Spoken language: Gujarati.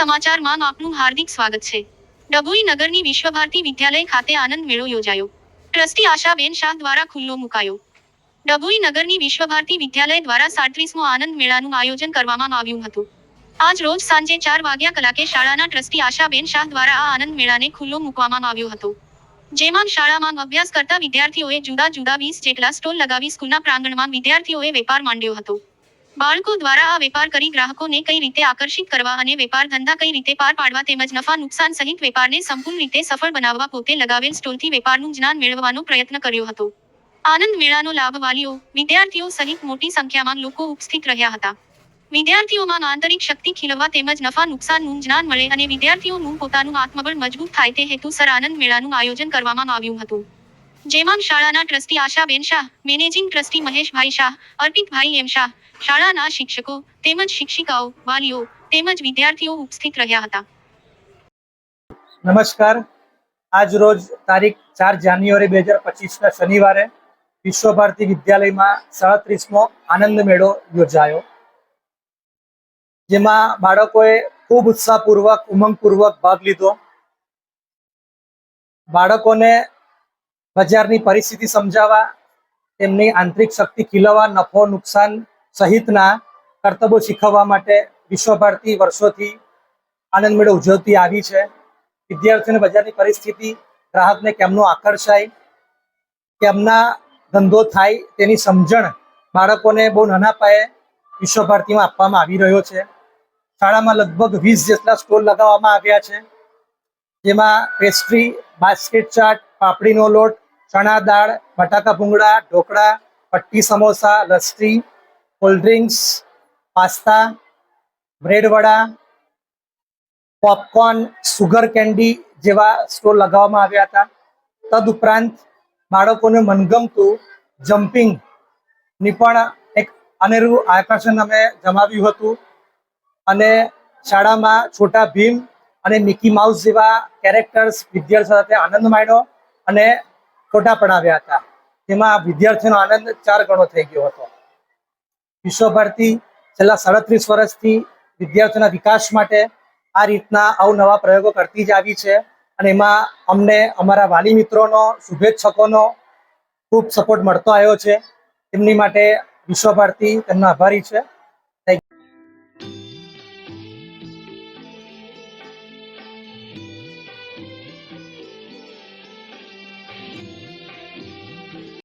સમાચારમાં આપનું હાર્દિક સ્વાગત છે. ડભોઈ નગરની વિશ્વભારતી વિદ્યાલય ખાતે આનંદ મેળો યોજાયો. ટ્રસ્ટી આશાબેન શાહ દ્વારા ખુલ્લો મુકાયો. ડભોઈ નગરની વિશ્વભારતી વિદ્યાલય દ્વારા સાડત્રીસમો આનંદ મેળાનું આયોજન કરવામાં આવ્યું હતું. આજ રોજ સાંજે ચાર વાગ્યા કલાકે શાળાના ટ્રસ્ટી આશાબેન શાહ દ્વારા આ આનંદ મેળાને ખુલ્લો મૂકવામાં આવ્યો હતો. જેમાં શાળામાં અભ્યાસ કરતા વિદ્યાર્થીઓએ જુદા જુદા વીસ જેટલા સ્ટોલ લગાવી સ્કૂલના પ્રાંગણમાં વિદ્યાર્થીઓએ વેપાર માંડ્યો હતો. બાળકો દ્વારા આ વેપાર કરી ગ્રાહકોને કઈ રીતે આકર્ષિત કરવા અને વેપાર ધંધા કઈ રીતે પાર પાડવા તેમજ નફા નુકસાન સહિત વેપારને સંપૂર્ણ રીતે સફળ બનાવવા પોતે લગાવેલ સ્ટોલથી વેપારનું જ્ઞાન મેળવવાનો પ્રયત્ન કર્યો હતો. આનંદ મેળાનો લાભ વાલીઓ, વિદ્યાર્થીઓ સહિત મોટી સંખ્યામાં લોકો ઉપસ્થિત રહ્યા હતા. વિદ્યાર્થીઓમાં આંતરિક શક્તિ ખીલવવા તેમજ નફા નુકસાનનું જ્ઞાન મળે અને વિદ્યાર્થીઓનું પોતાનું આત્મબળ મજબૂત થાય તે હેતુસર આનંદ મેળાનું આયોજન કરવામાં આવ્યું હતું. જેમાં શાળાના trustee Ashaben Shah, managing trustee Maheshbhai Shah, Arpitbhai M Shah, શાળાના શિક્ષકો તેમજ શિક્ષિકાઓ, વાલીઓ તેમજ વિદ્યાર્થીઓ ઉપસ્થિત રહ્યા હતા. નમસ્કાર. આજ રોજ તારીખ ચાર જાન્યુઆરી બે હજાર પચીસના શનિવારે વિશ્વ ભારતી વિદ્યાલયમાં સાડત્રીસમો આનંદ મેળો યોજાયો. જેમાં બાળકોએ ખૂબ ઉત્સાહપૂર્વક, ઉમંગપૂર્વક ભાગ લીધો. બાળકોને બજારની પરિસ્થિતિ સમજાવવા તેમની આંતરિક શક્તિ ખીલવવા, નફો, નુકસાન સહિતના કર્તવ્યો શીખવવા માટે વિશ્વ ભારતી વર્ષોથી આનંદ મેળો ઉજવતી આવી છે. વિદ્યાર્થીઓને બજારની પરિસ્થિતિ, ગ્રાહકને કેમનું આકર્ષાય, કેમના ધંધો થાય તેની સમજણ બાળકોને બહુ નાના પાયે વિશ્વ આપવામાં આવી રહ્યો છે. શાળામાં લગભગ વીસ જેટલા સ્ટોલ લગાવવામાં આવ્યા છે. જેમાં પેસ્ટ્રી બાસ્કેટ ચાટ પાપડીનો લોટ, ચણા દાળ, બટાકા ભૂંગળા, ઢોકળા, પટ્ટી samosa, lassi cold drinks pasta, bread vada popcorn sugar candy જેવા સ્ટોલ લગાવવામાં આવ્યા હતા. તદુપરાંત બાળકોને મનગમતું જમ્પિંગની પણ એક અનેરું આકર્ષણ અમે જમાવ્યું હતું. અને શાળામાં છોટા ભીમ અને મિકી માઉસ જેવા કેરેક્ટર્સ વિદ્યાર્થીઓ સાથે આનંદ માણ્યો. અને ફોટા પડાવ્યા હતા. તેમાં વિદ્યાર્થીઓનો આનંદ ચાર ગણો થઈ ગયો હતો. વિશ્વ ભારતી છેલ્લા સાડત્રીસ વર્ષથી વિદ્યાર્થીઓના વિકાસ માટે આ રીતના અવનવા પ્રયોગો કરતી જ આવી છે અને એમાં અમને અમારા વાલી મિત્રોનો, શુભેચ્છકોનો ખૂબ સપોર્ટ મળતો આવ્યો છે. તેમની માટે વિશ્વ ભારતી તેમનો આભારી છે.